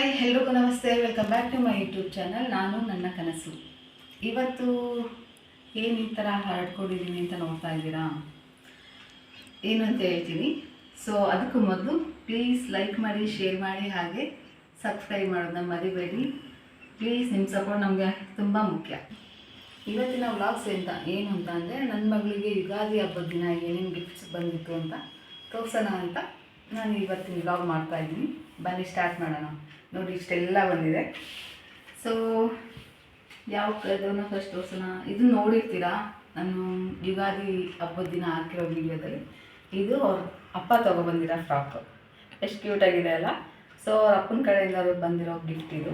Hi, ಎಲ್ರಿಗೂ ನಮಸ್ತೆ. Welcome back to my YouTube channel ನಾನು ನನ್ನ ಕನಸು. ಇವತ್ತು ಏನು ಈ ಥರ ಹರಡ್ಕೊಂಡಿದ್ದೀನಿ ಅಂತ ನೋಡ್ತಾ ಇದ್ದೀರಾ? ಏನು ಅಂತ ಹೇಳ್ತೀನಿ. ಸೊ ಅದಕ್ಕೂ ಮೊದಲು ಪ್ಲೀಸ್ ಲೈಕ್ ಮಾಡಿ ಶೇರ್ ಮಾಡಿ, ಹಾಗೆ ಸಬ್ಸ್ಕ್ರೈಬ್ ಮಾಡೋದನ್ನ ಮರಿಬೇಡಿ. ಪ್ಲೀಸ್ ನಿಮ್ಮ ಸಪೋರ್ಟ್ ನಮಗೆ ತುಂಬ ಮುಖ್ಯ. ಇವತ್ತಿನ ವ್ಲಾಗ್ಸ್ ಎಂತ, ಏನು ಅಂತ ಅಂದರೆ ನನ್ನ ಮಗಳಿಗೆ ಯುಗಾದಿ ಹಬ್ಬದ ದಿನ ಏನೇನು ಗಿಫ್ಟ್ಸ್ ಬಂದಿತ್ತು ಅಂತ ತೋರ್ಸೋಣ ಅಂತ ನಾನು ಇವತ್ತಿನ ವ್ಲಾಗ್ ಮಾಡ್ತಾ ಇದ್ದೀನಿ. ಬನ್ನಿ ಸ್ಟಾರ್ಟ್ ಮಾಡೋಣ. ನೋಡಿ, ಇಷ್ಟೆಲ್ಲ ಬಂದಿದೆ. ಸೊ ಯಾವ ಅದನ್ನು ಫಸ್ಟ್ ಹೊಸನ ಇದು ನೋಡಿರ್ತೀರಾ? ನಾನು ಯುಗಾದಿ ಹಬ್ಬದ ದಿನ ಹಾಕಿರೋ ವಿಡಿಯೋದಲ್ಲಿ ಇದು ಅವ್ರ ಅಪ್ಪ ತೊಗೊಬಂದಿರೋ ಫ್ರಾಕ್ ಎಷ್ಟು ಕ್ಯೂಟಾಗಿದೆ ಅಲ್ಲ? ಸೊ ಅವ್ರ ಅಪ್ಪನ ಕಡೆಯಿಂದ ಬಂದಿರೋ ಗಿಫ್ಟ್ ಇದು.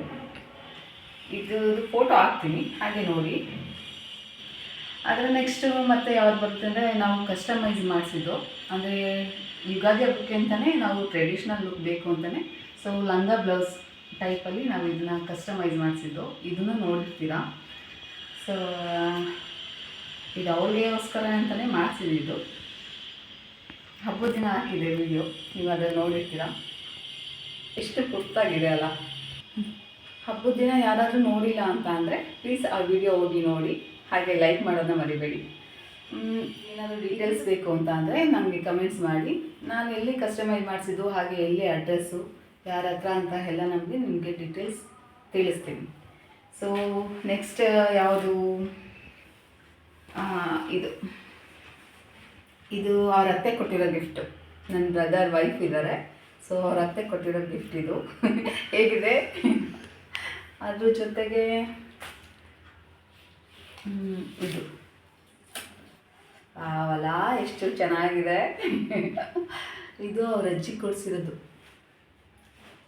ಇದು ಫೋಟೋ ಹಾಕ್ತೀನಿ, ಹಾಗೆ ನೋಡಿ. ಅದರ ನೆಕ್ಸ್ಟು ಮತ್ತೆ ಯಾವ್ದು ಬರುತ್ತೆ ಅಂದರೆ, ನಾವು ಕಸ್ಟಮೈಸ್ ಮಾಡಿಸಿದ್ದು. ಅಂದರೆ ಯುಗಾದಿ ಹಬ್ಬಕ್ಕೆ ಅಂತಲೇ ನಾವು ಟ್ರೆಡಿಷ್ನಲ್ ಲುಕ್ ಬೇಕು ಅಂತಲೇ ಸೊ ಲಂಗ ಬ್ಲೌಸ್ ಟೈಪಲ್ಲಿ ನಾವು ಇದನ್ನ ಕಸ್ಟಮೈಸ್ ಮಾಡಿಸಿದ್ದು. ಇದನ್ನು ನೋಡಿರ್ತೀರಾ? ಸೊ ಇದು ಅವ್ರಿಗೋಸ್ಕರ ಅಂತಲೇ ಮಾಡಿಸಿದ್ದು ಹಬ್ಬದ ದಿನ ಹಾಕಿದೆ ವಿಡಿಯೋ ನೀವು ಅದನ್ನು ನೋಡಿರ್ತೀರಾ? ಎಷ್ಟು ಕುರ್ತಾಗಿದೆ ಅಲ್ಲ. ಹಬ್ಬದ ದಿನ ಯಾರಾದರೂ ನೋಡಿಲ್ಲ ಅಂತ ಅಂದರೆ ಪ್ಲೀಸ್ ಆ ವಿಡಿಯೋ ಹೋಗಿ ನೋಡಿ. ಹಾಗೆ ಲೈಕ್ ಮಾಡೋದನ್ನ ಮರಿಬೇಡಿ. ಏನಾದರೂ ಡೀಟೇಲ್ಸ್ ಬೇಕು ಅಂತ ಅಂದರೆ ನನಗೆ ಕಮೆಂಟ್ಸ್ ಮಾಡಿ. ನಾನು ಎಲ್ಲಿ ಕಸ್ಟಮೈಸ್ ಮಾಡಿಸಿದ್ದು, ಹಾಗೆ ಎಲ್ಲಿ ಅಡ್ರೆಸ್ಸು ಯಾರ ಹತ್ರ ಅಂತ ಎಲ್ಲ ನಮಗೆ ನಿಮಗೆ ಡೀಟೇಲ್ಸ್ ತಿಳಿಸ್ತೀನಿ. ಸೊ ನೆಕ್ಸ್ಟ್ ಯಾವುದು? ಇದು. ಇದು ಅವ್ರ ಅತ್ತೆ ಕೊಟ್ಟಿರೋ ಗಿಫ್ಟು ನನ್ನ ಬ್ರದರ್ ವೈಫ್ ಇದ್ದಾರೆ ಸೊ ಅವ್ರ ಅತ್ತೆ ಕೊಟ್ಟಿರೋ ಗಿಫ್ಟ್ ಇದು. ಹೇಗಿದೆ? ಅದ್ರ ಜೊತೆಗೆ ಇದು. ಆವಲ್ಲ ಎಷ್ಟು ಚೆನ್ನಾಗಿದೆ. ಇದು ಅವ್ರ ಅಜ್ಜಿ ಕೊಡಿಸಿರೋದು.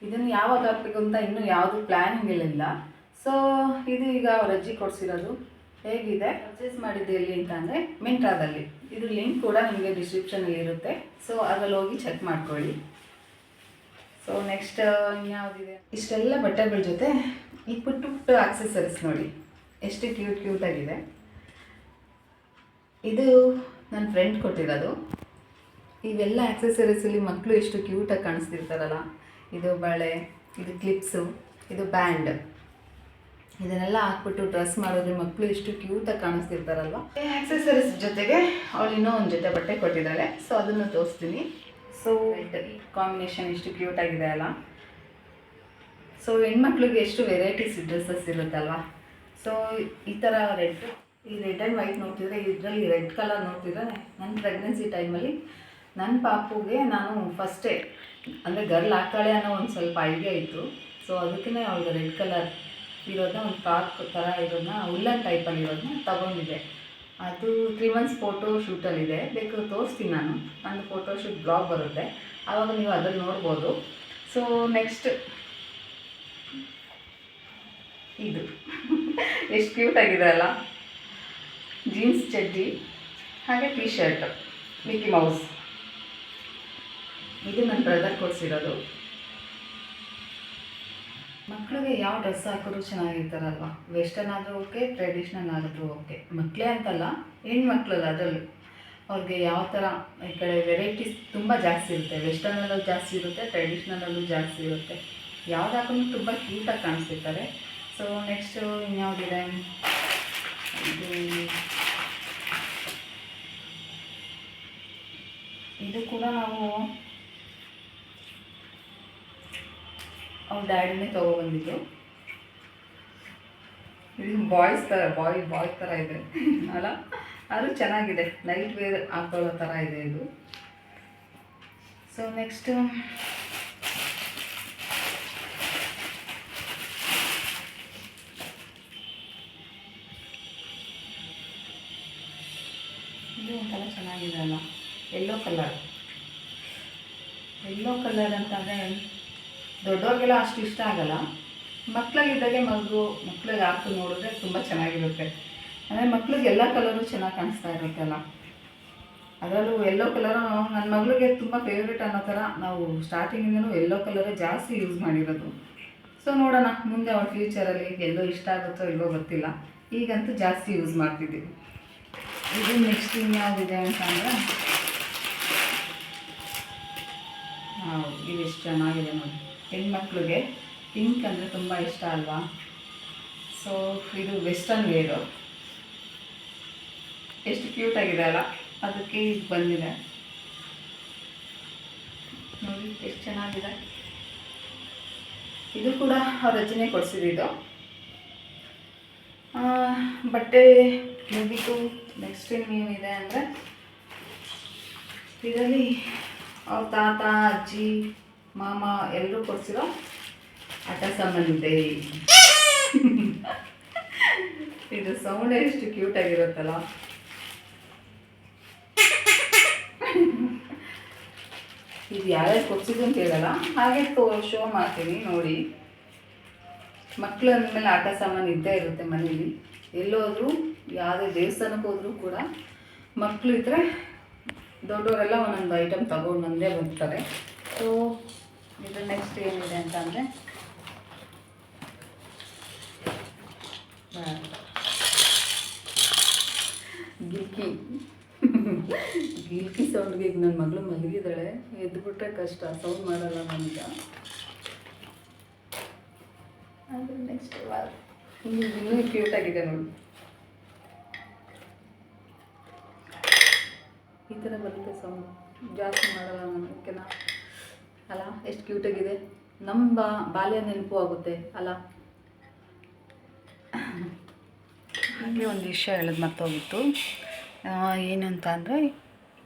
ಇದನ್ನು ಯಾವಾಗ ಹಾಕ್ಬೇಕು ಅಂತ ಇನ್ನೂ ಯಾವುದು ಪ್ಲ್ಯಾನಿಂಗ್ ಇಲ್ಲ ಸೊ ಇದು ಈಗ ಅವ್ರ ಅಜ್ಜಿ ಕೊಡಿಸಿರೋದು. ಹೇಗಿದೆ? ಪರ್ಚೇಸ್ ಮಾಡಿದ್ದು ಎಲ್ಲಿ ಅಂತ ಅಂದರೆ ಮಿಂಟ್ರಾದಲ್ಲಿ ಇದು ಲಿಂಕ್ ಕೂಡ ನಿಮಗೆ ಡಿಸ್ಕ್ರಿಪ್ಷನಲ್ಲಿ ಇರುತ್ತೆ. ಸೊ ಅದರಲ್ಲಿ ಹೋಗಿ ಚೆಕ್ ಮಾಡ್ಕೊಳ್ಳಿ. ಸೊ ನೆಕ್ಸ್ಟ್ ಇನ್ಯಾವುದಿದೆ? ಇಷ್ಟೆಲ್ಲ ಬಟ್ಟೆಗಳ ಜೊತೆ ಈ ಪುಟ್ಟ ಪುಟ್ಟ ಆಕ್ಸೆಸರೀಸ್ ನೋಡಿ. ಎಷ್ಟು ಕ್ಯೂಟ್ ಕ್ಯೂಟಾಗಿದೆ ಇದು ನನ್ನ ಫ್ರೆಂಡ್ ಕೊಟ್ಟಿರೋದು. ಇವೆಲ್ಲ ಆಕ್ಸೆಸರೀಸಲ್ಲಿ ಮಕ್ಕಳು ಎಷ್ಟು ಕ್ಯೂಟಾಗಿ ಕಾಣಿಸ್ತಿರ್ತಾರಲ್ಲ. ಇದು ಬಳೆ ಇದು ಕ್ಲಿಪ್ಸು ಇದು ಬ್ಯಾಂಡ್ ಇದನ್ನೆಲ್ಲ ಹಾಕ್ಬಿಟ್ಟು ಡ್ರೆಸ್ ಮಾಡಿದ್ರೆ ಮಕ್ಕಳು ಎಷ್ಟು ಕ್ಯೂಟಾಗಿ ಕಾಣಿಸ್ತಿರ್ತಾರಲ್ವ? ಆಕ್ಸೆಸರೀಸ್ ಜೊತೆಗೆ ಅವಳು ಇನ್ನೂ ಒಂದು ಜೊತೆ ಬಟ್ಟೆ ಕೊಟ್ಟಿದ್ದಾಳೆ ಸೊ ಅದನ್ನು ತೋರಿಸ್ತೀನಿ. ಸೊ ಕಾಂಬಿನೇಷನ್ ಎಷ್ಟು ಕ್ಯೂಟ್ ಆಗಿದೆ ಅಲ್ಲ? ಸೊ ಹೆಣ್ಮಕ್ಳಿಗೆ ಎಷ್ಟು ವೆರೈಟೀಸ್ ಡ್ರೆಸ್ಸಸ್ ಇರುತ್ತಲ್ವ? ಸೊ ಈ ಥರ ರೆಡ್ ಈ ರೆಡ್ ಆ್ಯಂಡ್ ವೈಟ್ ನೋಡ್ತಿದ್ರೆ ಇದರಲ್ಲಿ ರೆಡ್ ಕಲರ್ ನೋಡ್ತಿದ್ರೆ ನನ್ನ ಪ್ರೆಗ್ನೆನ್ಸಿ ಟೈಮಲ್ಲಿ ನನ್ನ ಪಾಪುಗೆ ನಾನು ಫಸ್ಟೇ ಅಂದರೆ ಗರ್ಲ್ ಹಾಕ್ತಾಳೆ ಅನ್ನೋ ಒಂದು ಸ್ವಲ್ಪ ಐಡಿಯಾ ಇತ್ತು. ಸೊ ಅದಕ್ಕೇ ಅವ್ಳಿಗೆ ರೆಡ್ ಕಲರ್ ಇರೋದನ್ನ ಒಂದು ಫ್ರಾಕ್ ಥರ ಇರೋದನ್ನ ಉಲ್ಲನ್ ಟೈಪಲ್ಲಿ ಇರೋದನ್ನ ತಗೊಂಡಿದ್ದೆ. ಅದು ತ್ರೀ ಮಂತ್ಸ್ ಫೋಟೋ ಶೂಟಲ್ಲಿದೆ ಬೇಕು ತೋರಿಸ್ತೀನಿ ನಾನು. ನನ್ನ ಫೋಟೋ ಶೂಟ್ ಬ್ಲಾಗ್ ಬರುತ್ತೆ. ಆವಾಗ ನೀವು ಅದನ್ನು ನೋಡ್ಬೋದು. ಸೊ ನೆಕ್ಸ್ಟ್ ಇದು. ಎಷ್ಟು ಕ್ಯೂಟ್ ಆಗಿದೆ ಅಲ್ಲ? ಜೀನ್ಸ್ ಚಡ್ಡಿ, ಹಾಗೆ ಟೀ ಶರ್ಟ್ ಮಿಕ್ಕಿ ಮೌಸ್ ಇದು ನನ್ನ ಬ್ರದರ್ ಕೊಡಿಸಿರೋದು. ಮಕ್ಕಳಿಗೆ ಯಾವ ಡ್ರೆಸ್ ಹಾಕಿದ್ರು ಚೆನ್ನಾಗಿರ್ತಾರಲ್ವ? ವೆಸ್ಟರ್ನ್ ಆದರೂ ಓಕೆ ಟ್ರೆಡಿಷ್ನಲ್ ಆದರೂ ಓಕೆ ಮಕ್ಕಳೇ ಅಂತಲ್ಲ, ಹೆಣ್ಮಕ್ಳಲ್ಲ ಅದರಲ್ಲಿ. ಅವ್ರಿಗೆ ಯಾವ ಥರ ಈ ಕಡೆ ವೆರೈಟೀಸ್ ತುಂಬ ಜಾಸ್ತಿ ಇರುತ್ತೆ. ವೆಸ್ಟರ್ನಲ್ಲೂ ಜಾಸ್ತಿ ಇರುತ್ತೆ ಟ್ರೆಡಿಷ್ನಲ್ಲೂ ಜಾಸ್ತಿ ಇರುತ್ತೆ. ಯಾವ್ದು ಹಾಕಿದ್ರು ತುಂಬ ಕ್ಯೂಟಾಗಿ ಕಾಣಿಸ್ತಿರ್ತಾರೆ. ಸೊ ನೆಕ್ಸ್ಟು ಇನ್ಯಾವುದಿದೆ ಇದು ಇದು ಕೂಡ ನಾವು ಅವ್ರ ಡ್ಯಾಡಿನೇ ತೊಗೊಬಂದಿದ್ದು. ಇದು ಬಾಯ್ಸ್ ಥರ ಬಾಯ್ ಬಾಯ್ ಥರ ಇದೆ. ಅಲ್ಲ? ಅದು ಚೆನ್ನಾಗಿದೆ. ನೈಟ್ ವೇರ್ ಹಾಕೊಳ್ಳೋ ಥರ ಇದೆ ಇದು. ಸೊ ನೆಕ್ಸ್ಟು ಇದು ಒಂಥರ ಚೆನ್ನಾಗಿದೆ ಅಲ್ಲ. ಎಲ್ಲೋ ಕಲರ್ ಎಲ್ಲೋ ಕಲರ್ ಅಂತಂದರೆ ದೊಡ್ಡವ್ರಿಗೆಲ್ಲ ಅಷ್ಟು ಇಷ್ಟ ಆಗಲ್ಲ. ಮಕ್ಕಳಲ್ಲಿದ್ದಾಗೆ ಮಗು ಮಕ್ಳಿಗೆ ಹಾಕಿ ನೋಡಿದ್ರೆ ತುಂಬ ಚೆನ್ನಾಗಿರುತ್ತೆ. ಅಂದರೆ ಮಕ್ಳಿಗೆ ಎಲ್ಲ ಕಲರು ಚೆನ್ನಾಗಿ ಕಾಣಿಸ್ತಾ ಇರುತ್ತಲ್ಲ ಅದರಲ್ಲೂ ಎಲ್ಲೋ ಕಲರು ನನ್ನ ಮಗಳಿಗೆ ತುಂಬ ಫೇವ್ರೇಟ್ ಅನ್ನೋ ಥರ ನಾವು ಸ್ಟಾರ್ಟಿಂಗಿಂದನೂ ಎಲ್ಲೋ ಕಲರೇ ಜಾಸ್ತಿ ಯೂಸ್ ಮಾಡಿರೋದು. ಸೊ ನೋಡೋಣ, ಮುಂದೆ ಅವ್ರ ಫ್ಯೂಚರಲ್ಲಿ ಎಲ್ಲೋ ಇಷ್ಟ ಆಗುತ್ತೋ ಇಲ್ವೋ ಗೊತ್ತಿಲ್ಲ. ಈಗಂತೂ ಜಾಸ್ತಿ ಯೂಸ್ ಮಾಡ್ತಿದ್ದೀವಿ. ಇದು ನೆಕ್ಸ್ಟ್ ಇನ್ಯಾವುದಿದೆ ಅಂತ ಅಂದರೆ? ಹೌದು, ಇದು ಎಷ್ಟು ಚೆನ್ನಾಗಿದೆ ನೋಡಿ. ಹೆಣ್ಮಕ್ಳಿಗೆ ಪಿಂಕ್ ಅಂದರೆ ತುಂಬ ಇಷ್ಟ ಅಲ್ವಾ? ಸೊ ಇದು ವೆಸ್ಟರ್ನ್ ವೇರು ಎಷ್ಟು ಕ್ಯೂಟ್ ಆಗಿದೆ ಅಲ್ಲ? ಅದಕ್ಕೆ ಇದು ಬಂದಿದೆ. ನೋಡಿ, ಎಷ್ಟು ಚೆನ್ನಾಗಿದೆ. ಇದು ಕೂಡ ರಚನೆ ಕೊಡಿಸಿದ್ದು ಬಟ್ಟೆ ಮುಗಿತು. ನೆಕ್ಸ್ಟ್ ಏನಿದೆ ಅಂದರೆ, ಇದರಲ್ಲಿ ಅವ್ರ ತಾತ, ಅಜ್ಜಿ ಮಾಮ ಎಲ್ಲರೂ ಕೊಡಿಸಿರೋ ಆಟ ಸಾಮಾನು ಇದೆ. ಸೌಂಡ್ ಎಷ್ಟು ಕ್ಯೂಟ್ ಆಗಿರುತ್ತಲ್ಲ. ಇದು ಯಾರ್ಯಾರು ಕೊಡ್ಸಿದ್ದು ಅಂತ ಹೇಳಲ್ಲ. ಹಾಗೆ ತೋ ಶೋ ಮಾಡ್ತೀನಿ, ನೋಡಿ. ಮಕ್ಕಳು ಅಂದಮೇಲೆ ಆಟ ಸಾಮಾನು ಇದ್ದೇ ಇರುತ್ತೆ ಮನೇಲಿ. ಎಲ್ಲೋದ್ರು, ಯಾವುದೇ ದೇವಸ್ಥಾನಕ್ಕೆ ಹೋದರೂ ಕೂಡ ಮಕ್ಕಳು ಇದ್ದರೆ ದೊಡ್ಡವರೆಲ್ಲ ಒಂದೊಂದು ಐಟಮ್ ತಗೊಂಡು ಬಂದೇ ಬರ್ತಾರೆ. ಸೊ ಇದು ನೆಕ್ಸ್ಟ್ ಏನಿದೆ ಅಂತ ಅಂದರೆ ಗಿಲ್ಕಿ. ಗಿಲ್ಕಿ ಸೌಂಡ್ಗೆ ಈಗ ನನ್ನ ಮಗಳು ಮಲಗಿದ್ದಾಳೆ. ಎದ್ಬಿಟ್ರೆ ಕಷ್ಟ ಸೌಂಡ್ ಮಾಡಲ್ಲ ನನಗೆ. ಆದರೆ ನೆಕ್ಸ್ಟ್ ಇನ್ನೂ ಕ್ಯೂಟ್ ಆಗಿದೆ ನೋಡಿ. ಈ ಥರ ಬರುತ್ತೆ ಸೌಂಡ್ ಜಾಸ್ತಿ ಮಾಡಲ್ಲ ನಾನು ಓಕೆನಾ? ಅಲ್ಲ ಎಷ್ಟು ಕ್ಯೂಟಾಗಿದೆ ನಮ್ಮ ಬಾಲ್ಯ ನೆನಪು ಆಗುತ್ತೆ ಅಲ್ಲ ಹಾಗೆ ಒಂದು ವಿಷಯ ಹೇಳೋದು ಮರ್ತೋಗಿತ್ತು. ಏನು ಅಂತ ಅಂದರೆ,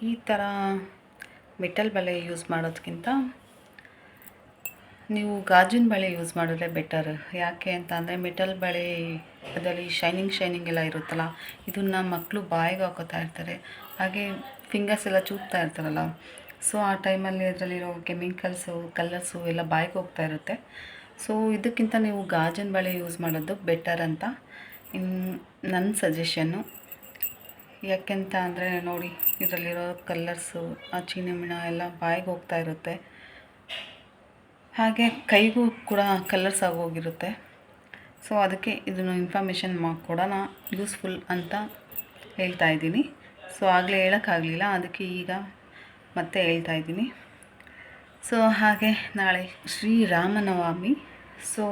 ಈ ಥರ ಮೆಟಲ್ ಬಳೆ ಯೂಸ್ ಮಾಡೋದಕ್ಕಿಂತ ನೀವು ಗಾಜಿನ ಬಳೆ ಯೂಸ್ ಮಾಡಿದ್ರೆ ಬೆಟರ್. ಯಾಕೆ ಅಂತ ಅಂದರೆ, ಮೆಟಲ್ ಬಳೆ ಅದರಲ್ಲಿ ಶೈನಿಂಗ್ ಶೈನಿಂಗ್ ಎಲ್ಲ ಇರುತ್ತಲ್ಲ, ಇದನ್ನು ಮಕ್ಕಳು ಬಾಯಿಗೆ ಹಾಕೋತಾ ಇರ್ತಾರೆ. ಹಾಗೆ ಫಿಂಗರ್ಸ್ ಎಲ್ಲ ಚೂಪ್ತಾ ಇರ್ತಾರಲ್ಲ ಸೊ ಆ ಟೈಮಲ್ಲಿ ಅದರಲ್ಲಿರೋ ಕೆಮಿಕಲ್ಸು ಕಲರ್ಸು ಎಲ್ಲ ಬಾಯಿಗೆ ಹೋಗ್ತಾ ಇರುತ್ತೆ. ಸೊ ಇದಕ್ಕಿಂತ ನೀವು ಗಾಜಿನ ಬಳೆ ಯೂಸ್ ಮಾಡೋದು ಬೆಟರ್ ಅಂತ ನನ್ನ ಸಜೆಷನ್ನು ಯಾಕೆಂತ ಅಂದರೆ ನೋಡಿ, ಇದರಲ್ಲಿರೋ ಕಲ್ಲರ್ಸು ಆ ಚೀನಿಮಿಣ ಎಲ್ಲ ಬಾಯಿಗೆ ಹೋಗ್ತಾ ಇರುತ್ತೆ. ಹಾಗೆ ಕೈಗೂ ಕೂಡ ಕಲರ್ಸ್ ಆಗೋಗಿರುತ್ತೆ ಸೊ ಅದಕ್ಕೆ ಇದನ್ನು ಇನ್ಫಾರ್ಮೇಷನ್ ಮಾ ಕೊಡೋಣ. ಯೂಸ್ಫುಲ್ ಅಂತ ಹೇಳ್ತಾ ಇದ್ದೀನಿ. ಸೊ ಆಗಲೇ ಹೇಳೋಕ್ಕಾಗಲಿಲ್ಲ. ಅದಕ್ಕೆ ಈಗ ಮತ್ತೆ ಹೇಳ್ತಾ ಇದ್ದೀನಿ. ಸೊ ಹಾಗೆ ನಾಳೆ ಶ್ರೀರಾಮನವಮಿ. ಸೊ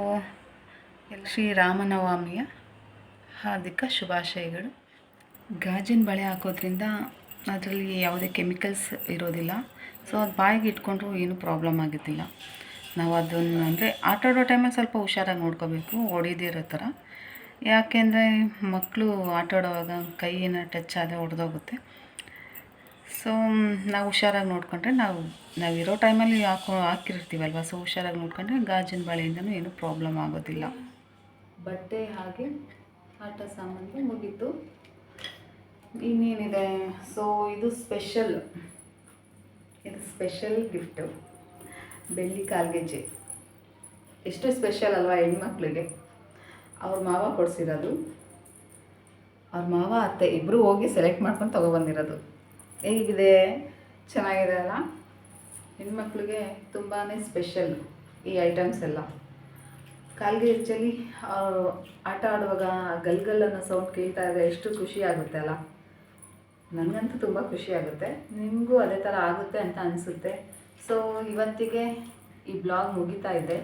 ಶ್ರೀರಾಮನವಮಿಯ ಹಾರ್ದಿಕ ಶುಭಾಶಯಗಳು. ಗಾಜಿನ ಬಳೆ ಹಾಕೋದ್ರಿಂದ ಅದರಲ್ಲಿ ಯಾವುದೇ ಕೆಮಿಕಲ್ಸ್ ಇರೋದಿಲ್ಲ. ಸೊ ಅದು ಬಾಯಿಗೆ ಇಟ್ಕೊಂಡ್ರೂ ಏನೂ ಪ್ರಾಬ್ಲಮ್ ಆಗಿದ್ದಿಲ್ಲ. ನಾವು ಅದನ್ನು ಅಂದರೆ ಆಟ ಆಡೋ ಟೈಮಲ್ಲಿ ಸ್ವಲ್ಪ ಹುಷಾರಾಗಿ ನೋಡ್ಕೋಬೇಕು ಹೊಡಿದಿರೋ ಥರ. ಯಾಕೆಂದರೆ ಮಕ್ಕಳು ಆಟ ಆಡೋವಾಗ ಕೈ ಏನೋ ಟಚ್ ಆದರೆ ಹೊಡೆದೋಗುತ್ತೆ. ಸೊ ನಾವು ಹುಷಾರಾಗಿ ನೋಡಿಕೊಂಡ್ರೆ ನಾವು, ನಾವಿರೋ ಟೈಮಲ್ಲಿ ಹಾಕೋ, ಹಾಕಿರ್ತೀವಲ್ವ? ಸೊ ಹುಷಾರಾಗಿ ನೋಡ್ಕೊಂಡ್ರೆ ಗಾಜಿನ ಬಳೆಯಿಂದನೂ ಏನೂ ಪ್ರಾಬ್ಲಮ್ ಆಗೋದಿಲ್ಲ. ಬಟ್ಟೆ ಹಾಗೆ ಆಟ ಸಾಮಾನು ಮುಗೀತು. ಇನ್ನೇನಿದೆ? ಸೊ ಇದು ಸ್ಪೆಷಲ್ ಇದು ಸ್ಪೆಷಲ್ ಗಿಫ್ಟು ಬೆಳ್ಳಿ ಕಾಲ್ಗೆಜ್ಜೆ. ಎಷ್ಟು ಸ್ಪೆಷಲ್ ಅಲ್ವಾ ಹೆಣ್ಮಕ್ಳಿಗೆ? ಅವ್ರ ಮಾವ ಕೊಡಿಸಿರೋದು. ಅವ್ರ ಮಾವ, ಅತ್ತೆ ಇಬ್ಬರು ಹೋಗಿ ಸೆಲೆಕ್ಟ್ ಮಾಡ್ಕೊಂಡು ತೊಗೊಬಂದಿರೋದು. ಹೇಗಿದೆ? ಚೆನ್ನಾಗಿದೆ ಅಲ್ಲ? ಹೆಣ್ಮಕ್ಳಿಗೆ ತುಂಬಾ ಸ್ಪೆಷಲ್ ಈ ಐಟಮ್ಸ್ ಎಲ್ಲ. ಕಾಲ್ಗೆ ಹೆಚ್ಚಲಿ ಆಟ ಆಡುವಾಗ ಗಲ್ಗಲ್ ಸೌಂಡ್ ಕೇಳ್ತಾ ಇದ್ದರೆ ಎಷ್ಟು ಖುಷಿ ಆಗುತ್ತೆ ಅಲ್ಲ? ನನಗಂತೂ ತುಂಬ ಖುಷಿ ಆಗುತ್ತೆ. ನಿಮಗೂ ಅದೇ ಥರ ಆಗುತ್ತೆ ಅಂತ ಅನಿಸುತ್ತೆ. ಸೊ ಇವತ್ತಿಗೆ ಈ ಬ್ಲಾಗ್ ಮುಗಿತಾ ಇದೆ.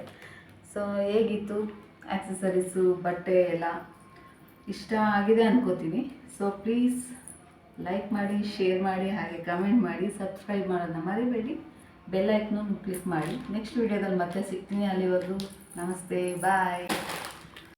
ಸೊ ಹೇಗಿತ್ತು ಆ್ಯಕ್ಸಸರೀಸು ಬಟ್ಟೆ ಎಲ್ಲ? ಇಷ್ಟ ಆಗಿದೆ ಅನ್ಕೋತೀನಿ. ಸೊ ಪ್ಲೀಸ್ ಲೈಕ್ ಮಾಡಿ ಶೇರ್ ಮಾಡಿ, ಹಾಗೆ ಕಮೆಂಟ್ ಮಾಡಿ ಸಬ್ಸ್ಕ್ರೈಬ್ ಮಾಡೋದನ್ನ ಮರಿಬೇಡಿ. ಬೆಲ್ ಐಕ್ನೂ ಕ್ಲಿಕ್ ಮಾಡಿ. ನೆಕ್ಸ್ಟ್ ವೀಡಿಯೋದಲ್ಲಿ ಮತ್ತೆ ಸಿಗ್ತೀನಿ ಅಲ್ಲಿವರೆಗೂ. ನಮಸ್ತೆ ಬಾಯ್